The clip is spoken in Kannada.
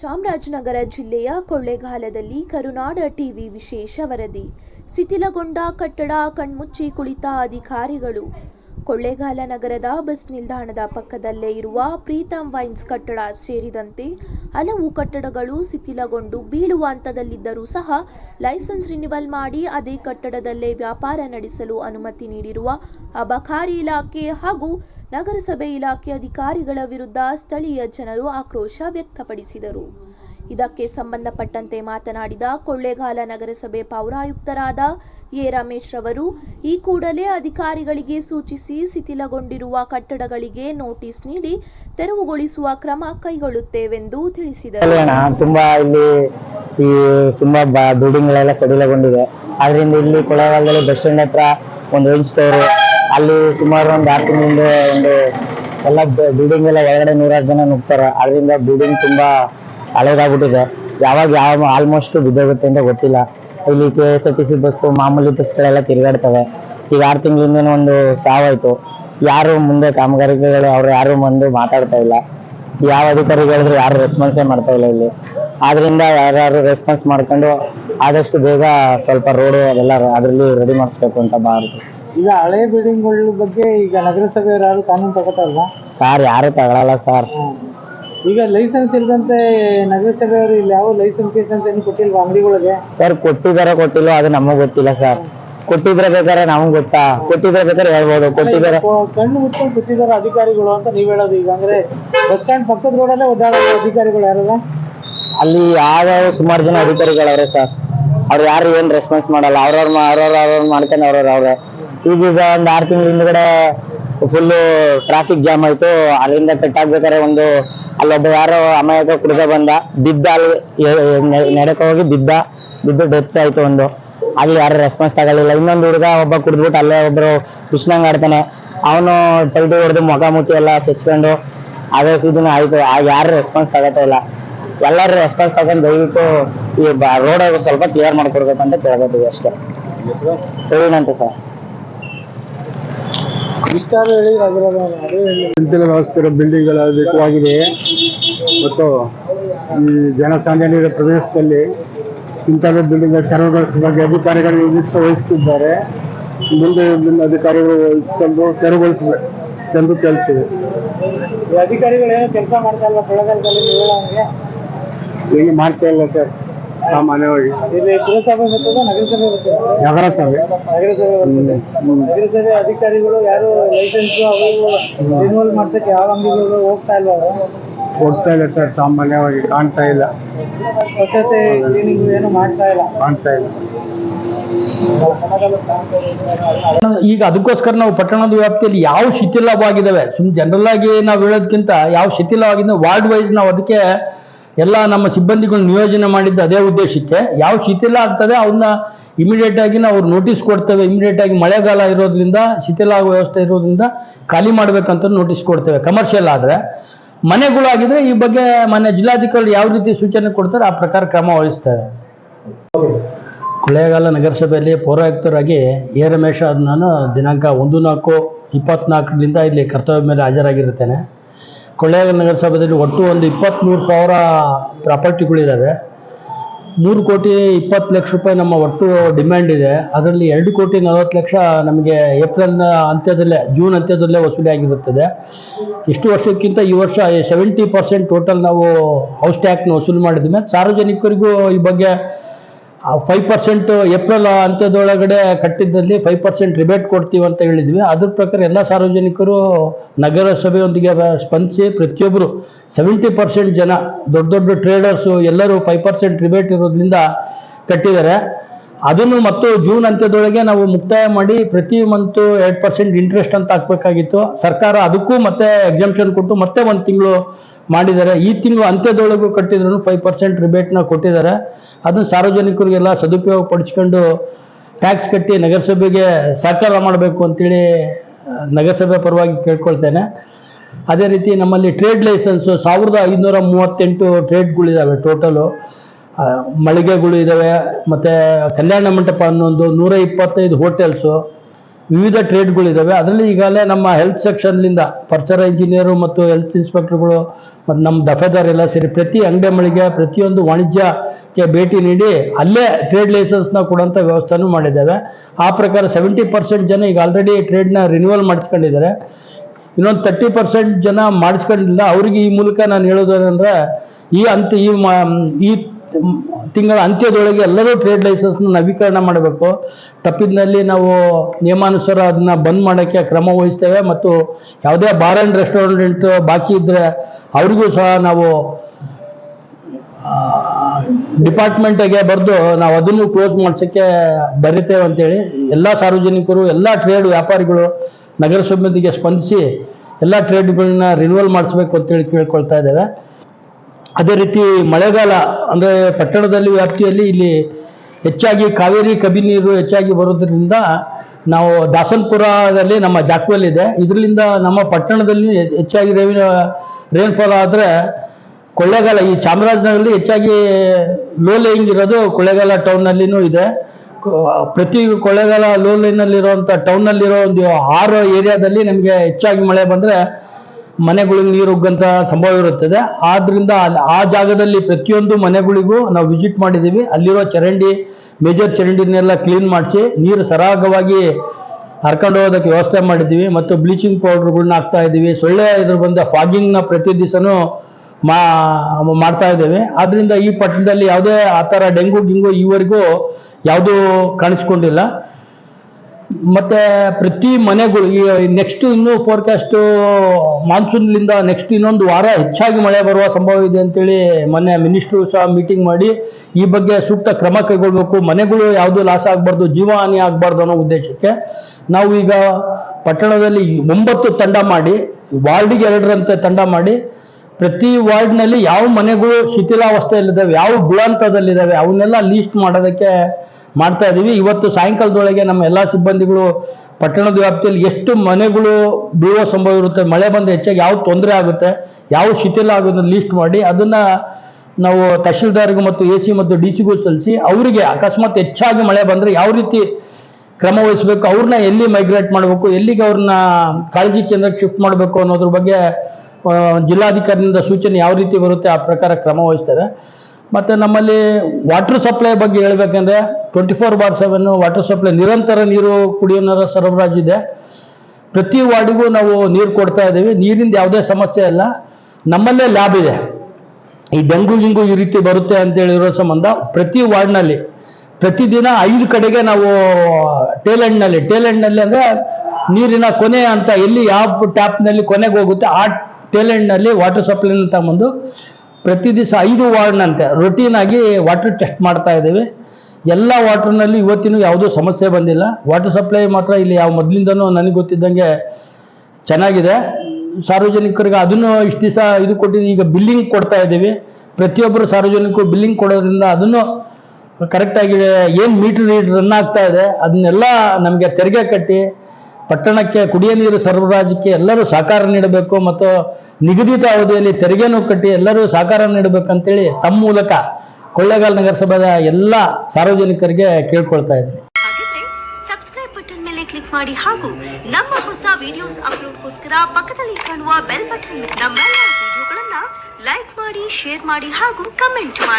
ಚಾಮರಾಜನಗರ ಜಿಲ್ಲೆಯ ಕೊಳ್ಳೇಗಾಲದಲ್ಲಿ ಕರುನಾಡ ಟಿವಿ ವಿಶೇಷ ವರದಿ. ಶಿಥಿಲಗೊಂಡ ಕಟ್ಟಡ, ಕಣ್ಮುಚ್ಚಿ ಕುಳಿತ ಅಧಿಕಾರಿಗಳು. ಕೊಳ್ಳೇಗಾಲ ನಗರದ ಬಸ್ ನಿಲ್ದಾಣದ ಪಕ್ಕದಲ್ಲೇ ಇರುವ ಪ್ರೀತಮ್ ವೈನ್ಸ್ ಕಟ್ಟಡ ಸೇರಿದಂತೆ ಹಲವು ಕಟ್ಟಡಗಳು ಶಿಥಿಲಗೊಂಡು ಬೀಳುವ ಹಂತದಲ್ಲಿದ್ದರೂ ಸಹ ಲೈಸೆನ್ಸ್ ರಿನಿವಲ್ ಮಾಡಿ ಅದೇ ಕಟ್ಟಡದಲ್ಲೇ ವ್ಯಾಪಾರ ನಡೆಸಲು ಅನುಮತಿ ನೀಡಿರುವ ಅಬಕಾರಿ ಇಲಾಖೆ ಹಾಗೂ ನಗರಸಭೆ ಇಲಾಖೆ ಅಧಿಕಾರಿಗಳ ವಿರುದ್ಧ ಸ್ಥಳೀಯ ಜನರು ಆಕ್ರೋಶ ವ್ಯಕ್ತಪಡಿಸಿದರು. ಇದಕ್ಕೆ ಸಂಬಂಧಪಟ್ಟಂತೆ ಮಾತನಾಡಿದ ಕೊಳ್ಳೇಗಾಲ ನಗರಸಭೆ ಪೌರಾಯುಕ್ತರಾದ ಎ. ರಮೇಶ್ ಅವರು ಈ ಕೂಡಲೇ ಅಧಿಕಾರಿಗಳಿಗೆ ಸೂಚಿಸಿ ಶಿಥಿಲಗೊಂಡಿರುವ ಕಟ್ಟಡಗಳಿಗೆ ನೋಟಿಸ್ ನೀಡಿ ತೆರವುಗೊಳಿಸುವ ಕ್ರಮ ಕೈಗೊಳ್ಳುತ್ತೇವೆಂದು ತಿಳಿಸಿದರು. ತುಂಬಾ ಇಲ್ಲಿ ಈ ತುಂಬಾ ಸಡಿಲಗೊಂಡಿದೆ. ಅದರಿಂದ ಇಲ್ಲಿ ಕೊಳ್ಳೇಗಾಲದಲ್ಲಿ ಬಸ್ ಸ್ಟ್ಯಾಂಡ್ ಹತ್ರ ಒಂದು ಸ್ಟೋರ್ ಅಲ್ಲಿ ಸುಮಾರು ಒಂದು ಆರು ತಿಂಗಳಿಂದ ಒಂದು ಎಲ್ಲ ಬಿಲ್ಡಿಂಗ್ ಎಲ್ಲ ಒಳಗಡೆ ನೂರಾರು ಜನ ನುಗ್ತಾರೆ. ಅದರಿಂದ ಬಿಲ್ಡಿಂಗ್ ತುಂಬಾ ಹಳೇದಾಗ್ಬಿಟ್ಟಿದೆ. ಯಾವಾಗ ಯಾವ ಆಲ್ಮೋಸ್ಟ್ ಬಿದ್ದೋಗುತ್ತೆ ಅಂತ ಗೊತ್ತಿಲ್ಲ. ಇಲ್ಲಿ K S R T C bus ಮಾಮೂಲಿ ಬಸ್ಗಳೆಲ್ಲ ತಿರುಗಾಡ್ತವೆ. ಈಗ ಆರು ತಿಂಗಳಿಂದ ಒಂದು ಸಾವಾಯ್ತು. ಯಾರು ಮುಂದೆ ಕಾಮಗಾರಿಕೆಗಳು ಅವ್ರು ಯಾರು ಬಂದು ಮಾತಾಡ್ತಾ ಇಲ್ಲ. ಯಾವ ಅಧಿಕಾರಿಗಳು ಹೇಳಿದ್ರು ಯಾರು ರೆಸ್ಪಾನ್ಸೇ ಮಾಡ್ತಾ ಇಲ್ಲ ಇಲ್ಲಿ. ಆದ್ರಿಂದ ಯಾರು ರೆಸ್ಪಾನ್ಸ್ ಮಾಡ್ಕೊಂಡು ಆದಷ್ಟು ಬೇಗ ಸ್ವಲ್ಪ ರೋಡು ಅದೆಲ್ಲ ಅದರಲ್ಲಿ ರೆಡಿ ಮಾಡಿಸ್ಬೇಕು ಅಂತ ಬಾರ್ದು ಈಗ ಹಳೆ ಬಿಲ್ಡಿಂಗ್ಗಳ ಬಗ್ಗೆ ಈಗ ನಗರಸಭೆಯವರು ಯಾರು ಕಾನೂನು ತಗೋತಾರಲ್ಲ? ಸರ್ ಯಾರು ತಗೊಳಲ್ಲ ಸರ್. ಈಗ ಲೈಸೆನ್ಸ್ ಇಲ್ಲದಂತೆ ನಗರಸಭೆಯವರು ಇಲ್ಲಿ ಯಾವ ಲೈಸೆನ್ಸ್ ಲೈಸೆನ್ಸ್ ಏನು ಕೊಟ್ಟಿಲ್ವಾ ಅಂಗಡಿಗಳಿಗೆ? ಸರ್ ಕೊಟ್ಟಿದ್ದಾರೆ ಕೊಟ್ಟಿಲ್ಲ ಅದು ನಮಗ್ ಗೊತ್ತಿಲ್ಲ ಸರ್. ಕೊಟ್ಟಿದ್ರೆ ಬೇಕಾದ್ರೆ ನಮಗ್ ಗೊತ್ತಾ? ಕೊಟ್ಟಿದ್ರೆ ಬೇಕಾದ್ರೆ ಹೇಳ್ಬೋದು. ಕೊಟ್ಟಿದ್ದಾರೆ ಕಣ್ಣು ಮುಚ್ಕೊಂಡು ಕೊಟ್ಟಿದ್ದಾರೆ ಅಧಿಕಾರಿಗಳು ಅಂತ ನೀವ್ ಹೇಳೋದು ಈಗ ಅಂದ್ರೆ ಬಸ್ ಸ್ಟ್ಯಾಂಡ್ ಪಕ್ಕದ ರೋಡಲ್ಲೇ ಓಡಾಡೋ ಅಧಿಕಾರಿಗಳು ಯಾರಲ್ಲ? ಅಲ್ಲಿ ಯಾವ ಸುಮಾರು ಜನ ಅಧಿಕಾರಿಗಳವ್ರೆ ಸರ್. ಅವ್ರು ಯಾರು ಏನ್ ರೆಸ್ಪಾನ್ಸ್ ಮಾಡಲ್ಲ. ಅವ್ರವ್ರ ಅವ್ರವ್ರ ಅವ್ರವ್ರ ಮಾಡ್ಕೊಂಡು ಅವ್ರವ್ರ ಅವ್ರೆ ಈಗ ಈಗ ಒಂದ್ ಆರ್ ತಿಂಗಳ ಹಿಂದ್ಗಡೆ ಫುಲ್ ಟ್ರಾಫಿಕ್ ಜಾಮ್ ಆಯ್ತು. ಅಲ್ಲಿಂದ ಕಟ್ಟಾಗ್ಬೇಕಾದ್ರೆ ಒಂದು ಅಲ್ಲೊಬ್ಬ ಯಾರೋ ಅಮಾಯಕ ಕುಡ್ದ ಬಂದ. ಬಿದ್ದ ಅಲ್ಲಿ ನಡಕ ಹೋಗಿ ಬಿದ್ದ. ಬಿದ್ದು ಡೆತ್ ಆಯ್ತು ಒಂದು. ಅಲ್ಲಿ ಯಾರು ರೆಸ್ಪಾನ್ಸ್ ತಗೊಳ್ಳಿಲ್ಲ. ಇನ್ನೊಂದು ಹುಡುಗ ಒಬ್ಬ ಕುಡ್ದ್ಬಿಟ್ಟು ಅಲ್ಲೇ ಒಬ್ರು ಕೃಷ್ಣಂಗ್ ಆಡ್ತಾನೆ. ಅವನು ಪಲ್ಟಿ ಹೊಡೆದು ಮೊಗ ಮುಟ್ಟಿ ಎಲ್ಲ ಚೆಚ್ಕೊಂಡು ಅದೇ ಇದನ್ನ ಆಯ್ತು. ಆಗ ಯಾರು ರೆಸ್ಪಾನ್ಸ್ ತಗೋತಾ ಇಲ್ಲ. ಎಲ್ಲರೂ ರೆಸ್ಪಾನ್ಸ್ ತಗೊಂಡು ದಯವಿಟ್ಟು ಈ ರೋಡ್ ಸ್ವಲ್ಪ ಕ್ಲಿಯರ್ ಮಾಡ್ಕೊಡ್ಬೇಕಂತ ಅಂತ ಕೇಳ್ಕೊತೀವಿ ಅಷ್ಟೇ. ಅಂತ ಸರ್. ನಿಂತಿನ ವ್ಯವಸ್ಥೆ ಇರೋ ಬಿಲ್ಡಿಂಗ್ಗಳ ಅಧಿಕವಾಗಿದೆ ಮತ್ತು ಈ ಜನಸಾಮಾನ್ಯ ಇರೋ ಪ್ರದೇಶದಲ್ಲಿ ಇಂತಹ ಬಿಲ್ಡಿಂಗ್ ತೆರವುಗೊಳಿಸುವ ಬಗ್ಗೆ ಅಧಿಕಾರಿಗಳು ನಿರೀಕ್ಷೆ ವಹಿಸುತ್ತಿದ್ದಾರೆ. ಮುಂದೆ ಅಧಿಕಾರಿಗಳು ವಹಿಸಿಕೊಂಡು ತೆರವುಗೊಳಿಸಬೇಕು ಎಂದು ಕೇಳ್ತೀವಿ. ಅಧಿಕಾರಿಗಳು ಏನು ಕೆಲಸ ಮಾಡ್ತಾ ಇಲ್ಲ ಕೊಳ್ಳೇಗಾಲದಲ್ಲಿ ಏನು ಮಾಡ್ತಾ ಇಲ್ಲ ಸರ್. ಸಾಮಾನ್ಯವಾಗಿ. ಇಲ್ಲಿ ಪುರಸಭೆ ಬರ್ತದ ನಗರಸಭೆ ಬರ್ತದ. ನಗರಸಭೆ. ನಗರಸಭೆ ಬರ್ತದೆ. ನಗರಸಭೆ ಅಧಿಕಾರಿಗಳು ಯಾರು ಲೈಸೆನ್ಸ್ ಅವು ರಿನ್ಯೂವಲ್ ಮಾಡ್ಸಕ್ಕೆ ಯಾವ ಅಂಗಡಿಗಳು ಹೋಗ್ತಾ ಇಲ್ವಾ ಹೋಗ್ತಾ ಇಲ್ಲ ಸರ್ ಸಾಮಾನ್ಯವಾಗಿ ಕಾಣ್ತಾ ಇಲ್ಲ. ಸ್ವಚ್ಛತೆ ಕ್ಲೀನಿಂಗ್ ಏನು ಮಾಡ್ತಾ ಇಲ್ಲ? ಕಾಣ್ತಾ ಇಲ್ಲ. ಈಗ ಅದಕ್ಕೋಸ್ಕರ ನಾವು ಪಟ್ಟಣದ ವ್ಯಾಪ್ತಿಯಲ್ಲಿ ಯಾವ ಶಿಥಿಲವಾಗಿದ್ದಾವೆ? ಸುಮ್ ಜನರಲ್ ಆಗಿ ನಾವು ಹೇಳೋದಕ್ಕಿಂತ ಯಾವ ಶಿಥಿಲವಾಗಿದ್ದು ವಾರ್ಡ್ ವೈಸ್ ನಾವು ಅದಕ್ಕೆ ಎಲ್ಲ ನಮ್ಮ ಸಿಬ್ಬಂದಿಗಳು ನಿಯೋಜನೆ ಮಾಡಿದ್ದು ಅದೇ ಉದ್ದೇಶಕ್ಕೆ. ಯಾವ ಶಿಥಿಲ ಆಗ್ತದೆ ಅವನ್ನ ಇಮಿಡಿಯೇಟ್ ಆಗಿ ನಾವು ನೋಟಿಸ್ ಕೊಡ್ತೇವೆ. ಇಮಿಡಿಯೇಟ್ ಆಗಿ ಮಳೆಗಾಲ ಇರೋದ್ರಿಂದ, ಶಿಥಿಲ ಆಗುವ ವ್ಯವಸ್ಥೆ ಇರೋದ್ರಿಂದ ಖಾಲಿ ಮಾಡ್ಬೇಕಂತ ನೋಟಿಸ್ ಕೊಡ್ತೇವೆ. ಕಮರ್ಷಿಯಲ್ ಆದ್ರೆ. ಮನೆಗಳಾಗಿದ್ರೆ ಈ ಬಗ್ಗೆ ಮನೆ ಜಿಲ್ಲಾಧಿಕಾರಿ ಯಾವ ರೀತಿ ಸೂಚನೆ ಕೊಡ್ತಾರೆ ಆ ಪ್ರಕಾರ ಕ್ರಮ ವಹಿಸ್ತೇವೆ. ಕೊಳ್ಳೇಗಾಲ ನಗರಸಭೆಯಲ್ಲಿ ಪೌರಾಯುಕ್ತರಾಗಿ ಎ ರಮೇಶ್ ನಾನು ದಿನಾಂಕ ಒಂದು ನಾಲ್ಕು ಇಪ್ಪತ್ನಾಲ್ಕರಿಂದ ಇಲ್ಲಿ ಕರ್ತವ್ಯ ಮೇಲೆ ಹಾಜರಾಗಿರುತ್ತೇನೆ. ಕೊಳ್ಳೇಗಾಲ ನಗರಸಭೆಯಲ್ಲಿ ಒಟ್ಟು ಒಂದು ಇಪ್ಪತ್ತ್ಮೂರು ಸಾವಿರ ಪ್ರಾಪರ್ಟಿಗಳಿದ್ದಾವೆ. ಮೂರು ಕೋಟಿ ಇಪ್ಪತ್ತು ಲಕ್ಷ ರೂಪಾಯಿ ನಮ್ಮ ಒಟ್ಟು ಡಿಮ್ಯಾಂಡ್ ಇದೆ. ಅದರಲ್ಲಿ ಎರಡು ಕೋಟಿ ನಲವತ್ತು ಲಕ್ಷ ನಮಗೆ ಏಪ್ರಿಲ್ನ ಅಂತ್ಯದಲ್ಲೇ, ಜೂನ್ ಅಂತ್ಯದಲ್ಲೇ ವಸೂಲಿ ಆಗಿರುತ್ತದೆ. ಇಷ್ಟು ವರ್ಷಕ್ಕಿಂತ ಈ ವರ್ಷ ಸೆವೆಂಟಿ ಪರ್ಸೆಂಟ್ ಟೋಟಲ್ ನಾವು ಹೌಸ್ ಟ್ಯಾಕ್ನ ವಸೂಲು ಮೇಲೆ ಸಾರ್ವಜನಿಕರಿಗೂ ಈ ಬಗ್ಗೆ ಫೈವ್ ಪರ್ಸೆಂಟ್ ಏಪ್ರಿಲ್ ಅಂತ್ಯದೊಳಗಡೆ ಕಟ್ಟಿದ್ದಲ್ಲಿ ಫೈವ್ ಪರ್ಸೆಂಟ್ ರಿಬೇಟ್ ಕೊಡ್ತೀವಿ ಅಂತ ಹೇಳಿದ್ವಿ. ಅದ್ರ ಪ್ರಕಾರ ಎಲ್ಲ ಸಾರ್ವಜನಿಕರು ನಗರಸಭೆಯೊಂದಿಗೆ ಸ್ಪಂದಿಸಿ ಪ್ರತಿಯೊಬ್ಬರು ಸೆವೆಂಟಿ ಪರ್ಸೆಂಟ್ ಜನ ದೊಡ್ಡ ದೊಡ್ಡ ಟ್ರೇಡರ್ಸು ಎಲ್ಲರೂ ಫೈವ್ ಪರ್ಸೆಂಟ್ ರಿಬೇಟ್ ಇರೋದ್ರಿಂದ ಕಟ್ಟಿದ್ದಾರೆ. ಅದನ್ನು ಮತ್ತು ಜೂನ್ ಅಂತ್ಯದೊಳಗೆ ನಾವು ಮುಕ್ತಾಯ ಮಾಡಿ ಪ್ರತಿ ಮಂತು ಎರಡು ಪರ್ಸೆಂಟ್ ಇಂಟ್ರೆಸ್ಟ್ ಅಂತ ಹಾಕ್ಬೇಕಾಗಿತ್ತು. ಸರ್ಕಾರ ಅದಕ್ಕೂ ಮತ್ತೆ ಎಕ್ಸಾಮ್ಷನ್ ಕೊಟ್ಟು ಮತ್ತೆ ಒಂದು ತಿಂಗಳು ಮಾಡಿದ್ದಾರೆ. ಈ ತಿಂಗಳು ಅಂತ್ಯದೊಳಗೂ ಕಟ್ಟಿದ್ರು ಫೈವ್ ಪರ್ಸೆಂಟ್ ರಿಬೇಟ್ನ ಕೊಟ್ಟಿದ್ದಾರೆ. ಅದನ್ನು ಸಾರ್ವಜನಿಕರಿಗೆಲ್ಲ ಸದುಪಯೋಗ ಪಡಿಸ್ಕೊಂಡು ಟ್ಯಾಕ್ಸ್ ಕಟ್ಟಿ ನಗರಸಭೆಗೆ ಸಹಕಾರ ಮಾಡಬೇಕು ಅಂತೇಳಿ ನಗರಸಭೆ ಪರವಾಗಿ ಕೇಳ್ಕೊಳ್ತೇನೆ. ಅದೇ ರೀತಿ ನಮ್ಮಲ್ಲಿ ಟ್ರೇಡ್ ಲೈಸೆನ್ಸು ಸಾವಿರದ ಐದುನೂರ ಮೂವತ್ತೆಂಟು ಟ್ರೇಡ್ಗಳಿದ್ದಾವೆ ಟೋಟಲು ಮಳಿಗೆಗಳು ಇದ್ದಾವೆ ಮತ್ತು ಕಲ್ಯಾಣ ಮಂಟಪ ಅನ್ನೊಂದು ನೂರ ಇಪ್ಪತ್ತೈದು ಹೋಟೆಲ್ಸು ವಿವಿಧ ಟ್ರೇಡ್ಗಳಿದ್ದಾವೆ ಅದರಲ್ಲಿ ಈಗಾಗಲೇ ನಮ್ಮ ಹೆಲ್ತ್ ಸೆಕ್ಷನ್ನಿಂದ ಪರಿಸರ ಇಂಜಿನಿಯರು ಮತ್ತು ಹೆಲ್ತ್ ಇನ್ಸ್ಪೆಕ್ಟರ್ಗಳು ಮತ್ತು ನಮ್ಮ ದಫೇದಾರ್ ಎಲ್ಲ ಸೇರಿ ಪ್ರತಿ ಅಂಗಡಿ ಮಳಿಗೆ ಪ್ರತಿಯೊಂದು ವಾಣಿಜ್ಯಕ್ಕೆ ಭೇಟಿ ನೀಡಿ ಅಲ್ಲೇ ಟ್ರೇಡ್ ಲೈಸೆನ್ಸ್ನ ಕೊಡುವಂಥ ವ್ಯವಸ್ಥೆನೂ ಮಾಡಿದ್ದೇವೆ. ಆ ಪ್ರಕಾರ ಸೆವೆಂಟಿ ಪರ್ಸೆಂಟ್ ಜನ ಈಗ ಆಲ್ರೆಡಿ ಟ್ರೇಡ್ನ ರಿನ್ಯೂವಲ್ ಮಾಡಿಸ್ಕೊಂಡಿದ್ದಾರೆ. ಇನ್ನೊಂದು ತರ್ಟಿ ಪರ್ಸೆಂಟ್ ಜನ ಮಾಡಿಸ್ಕೊಂಡಿಲ್ಲ. ಅವರಿಗೆ ಈ ಮೂಲಕ ನಾನು ಹೇಳೋದೇನೆಂದರೆ ಈ ಅಂತ ಈ ಈ ತಿಂಗಳ ಅಂತ್ಯದೊಳಗೆ ಎಲ್ಲರೂ ಟ್ರೇಡ್ ಲೈಸೆನ್ಸ್ನ ನವೀಕರಣ ಮಾಡಬೇಕು. ತಪ್ಪಿದ್ನಲ್ಲಿ ನಾವು ನಿಯಮಾನುಸಾರ ಅದನ್ನ ಬಂದ್ ಮಾಡೋಕ್ಕೆ ಕ್ರಮ ವಹಿಸ್ತೇವೆ ಮತ್ತು ಯಾವುದೇ ಬಾರ್ ಆ್ಯಂಡ್ ರೆಸ್ಟೋರೆಂಟ್ ಬಾಕಿ ಇದ್ದರೆ ಅವ್ರಿಗೂ ಸಹ ನಾವು ಡಿಪಾರ್ಟ್ಮೆಂಟಿಗೆ ಬರೆದು ನಾವು ಅದನ್ನು ಕ್ಲೋಸ್ ಮಾಡ್ಸೋಕ್ಕೆ ಬರಿತೇವೆ ಅಂತೇಳಿ ಎಲ್ಲ ಸಾರ್ವಜನಿಕರು, ಎಲ್ಲ ಟ್ರೇಡ್ ವ್ಯಾಪಾರಿಗಳು ನಗರಸಭೆಗೆ ಸ್ಪಂದಿಸಿ ಎಲ್ಲ ಟ್ರೇಡ್ಗಳನ್ನ ರಿನ್ಯೂವಲ್ ಮಾಡಿಸ್ಬೇಕು ಅಂತೇಳಿ ಕೇಳ್ಕೊಳ್ತಾ ಇದ್ದೇವೆ. ಅದೇ ರೀತಿ ಮಳೆಗಾಲ, ಅಂದರೆ ಪಟ್ಟಣದಲ್ಲಿ ವ್ಯಾಪ್ತಿಯಲ್ಲಿ ಇಲ್ಲಿ ಹೆಚ್ಚಾಗಿ ಕಾವೇರಿ ಕಬಿ ನೀರು ಹೆಚ್ಚಾಗಿ ಬರೋದ್ರಿಂದ ನಾವು ದಾಸನ್ಪುರದಲ್ಲಿ ನಮ್ಮ ಜಾಕ್ವೆಲ್ ಇದೆ. ಇದರಿಂದ ನಮ್ಮ ಪಟ್ಟಣದಲ್ಲಿ ಹೆಚ್ಚಾಗಿ ರೇವಿನ ರೇನ್ಫಾಲ್ ಆದರೆ ಕೊಳ್ಳೇಗಾಲ, ಈ ಚಾಮರಾಜನಗರದಲ್ಲಿ ಹೆಚ್ಚಾಗಿ ಲೋ ಲೈನ್ ಇರೋದು ಕೊಳ್ಳೇಗಾಲ ಟೌನ್ನಲ್ಲಿನೂ ಇದೆ. ಪ್ರತಿ ಕೊಳ್ಳೇಗಾಲ ಲೋ ಲೈನಲ್ಲಿರುವಂಥ ಟೌನ್ನಲ್ಲಿರೋ ಒಂದು ಆರು ಏರಿಯಾದಲ್ಲಿ ನಮಗೆ ಹೆಚ್ಚಾಗಿ ಮಳೆ ಬಂದರೆ ಮನೆಗಳಿಗೆ ನೀರು ಹೋಗುವಂತ ಸಂಭವ ಇರುತ್ತದೆ. ಆದ್ರಿಂದ ಆ ಜಾಗದಲ್ಲಿ ಪ್ರತಿಯೊಂದು ಮನೆಗಳಿಗೂ ನಾವು ವಿಸಿಟ್ ಮಾಡಿದ್ದೀವಿ. ಅಲ್ಲಿರೋ ಚರಂಡಿ ಮೇಜರ್ ಚರಂಡಿನೆಲ್ಲ ಕ್ಲೀನ್ ಮಾಡಿಸಿ ನೀರು ಸರಾಗವಾಗಿ ಹರ್ಕೊಂಡು ಹೋಗೋದಕ್ಕೆ ವ್ಯವಸ್ಥೆ ಮಾಡಿದ್ದೀವಿ. ಮತ್ತು ಬ್ಲೀಚಿಂಗ್ ಪೌಡರ್ಗಳನ್ನ ಹಾಕ್ತಾ ಇದ್ದೀವಿ. ಸೊಳ್ಳೆ ಇದ್ರ ಬಂದ ಫಾಗಿಂಗ್ನ ಪ್ರತಿ ದಿವಸನೂ ಮಾ, ಮಾಡ್ತಾ ಇದ್ದೇವೆ. ಆದ್ರಿಂದ ಈ ಪಟ್ಟಣದಲ್ಲಿ ಯಾವುದೇ ಆ ಥರ ಡೆಂಗು ಗಿಂಗು ಈವರೆಗೂ ಯಾವುದೂ ಕಾಣಿಸ್ಕೊಂಡಿಲ್ಲ. ಮತ್ತೆ ಪ್ರತಿ ಮನೆಗಳು ಈ ನೆಕ್ಸ್ಟ್ ಇನ್ನೂ ಫೋರ್ಕಾಸ್ಟ್ ಮಾನ್ಸೂನ್ಲಿಂದ ನೆಕ್ಸ್ಟ್ ಇನ್ನೊಂದು ವಾರ ಹೆಚ್ಚಾಗಿ ಮಳೆ ಬರುವ ಸಂಭವ ಇದೆ ಅಂತೇಳಿ ಮೊನ್ನೆ ಮಿನಿಸ್ಟ್ರು ಸಹ ಮೀಟಿಂಗ್ ಮಾಡಿ ಈ ಬಗ್ಗೆ ಸೂಕ್ತ ಕ್ರಮ ಕೈಗೊಳ್ಬೇಕು. ಮನೆಗಳು ಯಾವುದು ಲಾಸ್ ಆಗಬಾರ್ದು ಜೀವಹಾನಿ ಆಗಬಾರ್ದು ಅನ್ನೋ ಉದ್ದೇಶಕ್ಕೆ ನಾವು ಈಗ ಪಟ್ಟಣದಲ್ಲಿ ಒಂಬತ್ತು ತಂಡ ಮಾಡಿ, ವಾರ್ಡಿಗೆ ಎರಡರಂತೆ ತಂಡ ಮಾಡಿ, ಪ್ರತಿ ವಾರ್ಡ್ನಲ್ಲಿ ಯಾವ ಮನೆಗಳು ಶಿಥಿಲಾವಸ್ಥೆಯಲ್ಲಿದ್ದಾವೆ, ಯಾವ ಗುಳಾಂತದಲ್ಲಿದ್ದಾವೆ ಅವನ್ನೆಲ್ಲ ಲೀಸ್ಟ್ ಮಾಡೋದಕ್ಕೆ ಮಾಡ್ತಾ ಇದ್ದೀವಿ ಇವತ್ತು ಸಾಯಂಕಾಲದೊಳಗೆ ನಮ್ಮ ಎಲ್ಲ ಸಿಬ್ಬಂದಿಗಳು ಪಟ್ಟಣದ ವ್ಯಾಪ್ತಿಯಲ್ಲಿ ಎಷ್ಟು ಮನೆಗಳು ಬೀಳುವ ಸಂಭವ ಇರುತ್ತೆ, ಮಳೆ ಬಂದು ಹೆಚ್ಚಾಗಿ ಯಾವ ತೊಂದರೆ ಆಗುತ್ತೆ, ಯಾವ ಶಿಥಿಲ ಆಗೋದನ್ನ ಲೀಸ್ಟ್ ಮಾಡಿ, ಅದನ್ನ ನಾವು ತಹಶೀಲ್ದಾರ್ಗೂ ಮತ್ತು ಎ ಸಿ ಮತ್ತು ಡಿ ಸಿಗೂ ಸಲ್ಲಿಸಿ ಅವರಿಗೆ ಅಕಸ್ಮಾತ್ ಹೆಚ್ಚಾಗಿ ಮಳೆ ಬಂದರೆ ಯಾವ ರೀತಿ ಕ್ರಮ ವಹಿಸಬೇಕು, ಅವ್ರನ್ನ ಎಲ್ಲಿ ಮೈಗ್ರೇಟ್ ಮಾಡಬೇಕು, ಎಲ್ಲಿಗೆ ಅವ್ರನ್ನ ಕಾಳಜಿ ಕೇಂದ್ರಕ್ಕೆ ಶಿಫ್ಟ್ ಮಾಡಬೇಕು ಅನ್ನೋದ್ರ ಬಗ್ಗೆ ಜಿಲ್ಲಾಧಿಕಾರಿಯಿಂದ ಸೂಚನೆ ಯಾವ ರೀತಿ ಬರುತ್ತೆ ಆ ಪ್ರಕಾರ ಕ್ರಮ ವಹಿಸ್ತಾರೆ. ಮತ್ತು ನಮ್ಮಲ್ಲಿ ವಾಟರ್ ಸಪ್ಲೈ ಬಗ್ಗೆ ಹೇಳ್ಬೇಕಂದ್ರೆ twenty four bar seven water supply ನಿರಂತರ ನೀರು ಕುಡಿಯೋ ನೀರ ಸರಬರಾಜು ಇದೆ. ಪ್ರತಿ ವಾರ್ಡಿಗೂ ನಾವು ನೀರು ಕೊಡ್ತಾ ಇದ್ದೀವಿ. ನೀರಿಂದ ಯಾವುದೇ ಸಮಸ್ಯೆ ಇಲ್ಲ. ನಮ್ಮಲ್ಲೇ ಲ್ಯಾಬ್ ಇದೆ. ಈ ಡೆಂಗು ಗಿಂಗು ಈ ರೀತಿ ಬರುತ್ತೆ ಅಂತ ಹೇಳಿರೋ ಸಂಬಂಧ ಪ್ರತಿ ವಾರ್ಡ್ನಲ್ಲಿ, ಪ್ರತಿದಿನ ಐದು ಕಡೆಗೆ ನಾವು ಟೇಲ್ ಎಂಡ್ನಲ್ಲಿ ಟೇಲ್ ಅಂದರೆ ನೀರಿನ ಕೊನೆ ಅಂತ ಎಲ್ಲಿ ಯಾವ ಟ್ಯಾಪ್ನಲ್ಲಿ ಕೊನೆಗೆ ಹೋಗುತ್ತೆ, ಆ ಟೇಲ್ ಎಂಡ್ನಲ್ಲಿ ವಾಟರ್ ಸಪ್ಲೈನ ತಗೊಂಬಂದು ಪ್ರತಿ ದಿವಸ ಐದು ವಾರ್ಡ್ನಂತೆ. ರೊಟೀನ್ ಆಗಿ ವಾಟರ್ ಟೆಸ್ಟ್ ಮಾಡ್ತಾ ಇದ್ದೀವಿ. ಎಲ್ಲ ವಾಟರ್ನಲ್ಲಿ ಇವತ್ತಿನೂ ಯಾವುದೂ ಸಮಸ್ಯೆ ಬಂದಿಲ್ಲ. ವಾಟರ್ ಸಪ್ಲೈ ಮಾತ್ರ ಇಲ್ಲಿ ಯಾವ ಮೊದಲಿಂದನೂ ನನಗೆ ಗೊತ್ತಿದ್ದಂಗೆ ಚೆನ್ನಾಗಿದೆ. ಸಾರ್ವಜನಿಕರಿಗೆ ಅದನ್ನು ಇಷ್ಟು ದಿವಸ ಇದು ಕೊಟ್ಟಿದ್ದು, ಈಗ ಬಿಲ್ಲಿಂಗ್ ಕೊಡ್ತಾ ಇದ್ದೀವಿ. ಪ್ರತಿಯೊಬ್ಬರು ಸಾರ್ವಜನಿಕರು ಬಿಲ್ಲಿಂಗ್ ಕೊಡೋದ್ರಿಂದ ಅದನ್ನು ಕರೆಕ್ಟಾಗಿದೆ ಏನು ಮೀಟರ್ ರೀಡ್ ರನ್ ಆಗ್ತಾ ಇದೆ, ಅದನ್ನೆಲ್ಲ ನಮಗೆ ತೆರಿಗೆ ಕಟ್ಟಿ, ಪಟ್ಟಣಕ್ಕೆ ಕುಡಿಯ ನೀರು ಸರಬರಾಜಕ್ಕೆ ಎಲ್ಲರೂ ಸಹಕಾರ ನೀಡಬೇಕು ಮತ್ತು ನಿಗದಿತ ಅವಧಿಯಲ್ಲಿ ತೆರಿಗೆನೂ ಕಟ್ಟಿ ಎಲ್ಲರೂ ಸಹಕಾರ ನೀಡಬೇಕಂತೇಳಿ ತಮ್ಮ ಮೂಲಕ ಕೊಳ್ಳೇಗಾಲ ನಗರಸಭೆಯ ಎಲ್ಲ ಸಾರ್ವಜನಿಕರಿಗೆ ಕೇಳ್ಕೊಳ್ತಾ ಇದ್ದೀನಿ ಸಬ್ಸ್ಕ್ರೈಬ್ ಬಟನ್ ಮೇಲೆ ಕ್ಲಿಕ್ ಮಾಡಿ ಹಾಗೂ ನಮ್ಮ ಹೊಸ ವಿಡಿಯೋಸ್ ಅಪ್ಲೋಡ್ಗೋಸ್ಕರ ಪಕ್ಕದಲ್ಲಿ ಕಾಣುವ ಬೆಲ್ ಬಟನ್ ನಮ್ಮ ವಿಡಿಯೋಗಳನ್ನ ಲೈಕ್ ಮಾಡಿ ಶೇರ್ ಮಾಡಿ ಹಾಗೂ ಕಮೆಂಟ್ ಮಾಡಿ.